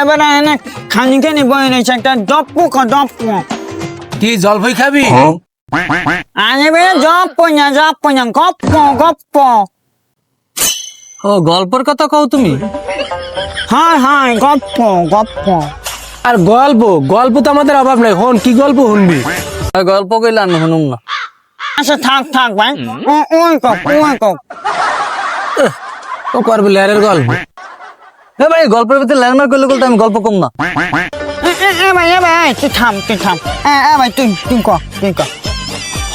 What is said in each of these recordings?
এবারে এনে খানিকে নিব এনেছে একটা জপ্পু ক জপ্পু কি। জলপাই খাবি? আরে বে জপ্পু না জপ্পু না গপ্প গপ্প ও গল্পের কথা কও তুমি? হাই হাই গপ্প গপ্প আর গল্প গল্প তো আমাদের অভাব নাই। হন কি গল্প শুনবি? গল্প কইলে আমি শুনুম না। আচ্ছা থাক থাক ভাই। ও ওই কক ওই কক ও করবি লেয়ারের গল্প। এ ভাই গল্পের ভিতরে ল্যান্ডমার্ক করলে করলে আমি গল্প কম না। ভাই ভাই তুই থাম তুই থাম। এ এ ভাই তুই তুই ক তুই ক।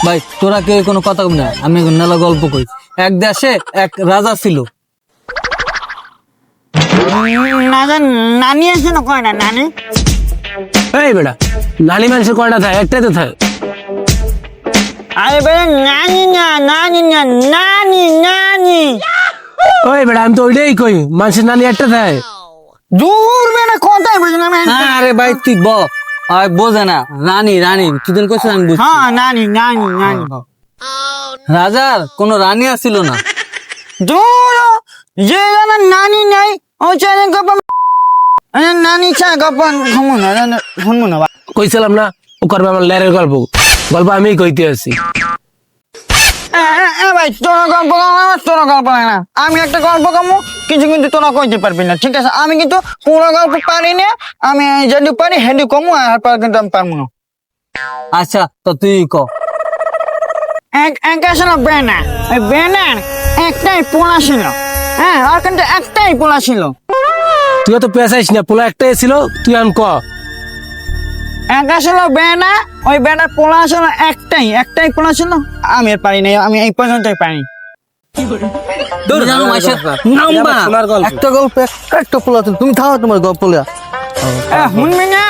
ভাই তোরা কেউ কোনো কথা কম না আমি এখন নালা গল্প কই এক দেশে এক রাজা ছিল। নানি আছে না কয় না নানি? এই বেটা নানি মানুষের কয়টা থাকে? একটাই তো থাকে। আরে নানি না নানি না নানি নানি। ওই বেটা আমি তো ওইটাই কই মানুষের নানি একটা থাকে দূর বেটা কোথায় বুঝলাম হ্যাঁ, আরে ভাই তুই ব। আর বোঝে না রানী রানী তুই কইছিস আমি বুঝছি। হ্যাঁ নানি নানি নানি রাজার কোনো রানী আসছিল না। দূর যে জানা নানি নাই ও চাই গপ নানি চা গপ ঘুমু না শুনব না কইছিলাম না ও করবে আমার লেয়ারের গল্প। গল্প আমি কইতে আছি। ভাই তোরা গল্প তোরা গল্প না। আমি একটা গল্প কমু কিছু কিন্তু তোরা কইতে পারবি না ঠিক আছে? আমি কিন্তু পুরো গল্প পারি না আমি যদি পারি হেডি কমু আর পর কিন্তু আমি পারব না। আচ্ছা তো তুই ক? এক এক আসলে ব্যানার। ওই ব্যানার একটাই পোলা ছিল। হ্যাঁ আর কিন্তু একটাই পোলা ছিল। তুই তো পেঁচাইস না পোলা একটাই ছিল তুই আন ক? এক ছিল বেনা ওই বেনার পোলা আসলে একটাই একটাই পোলা ছিল আমি আর পারি নাই আমি এই পর্যন্তই পারি। একটা গল্প। একটা একটা পোলা তুমি- তুমি থাও তোমার গল্প শুনবি না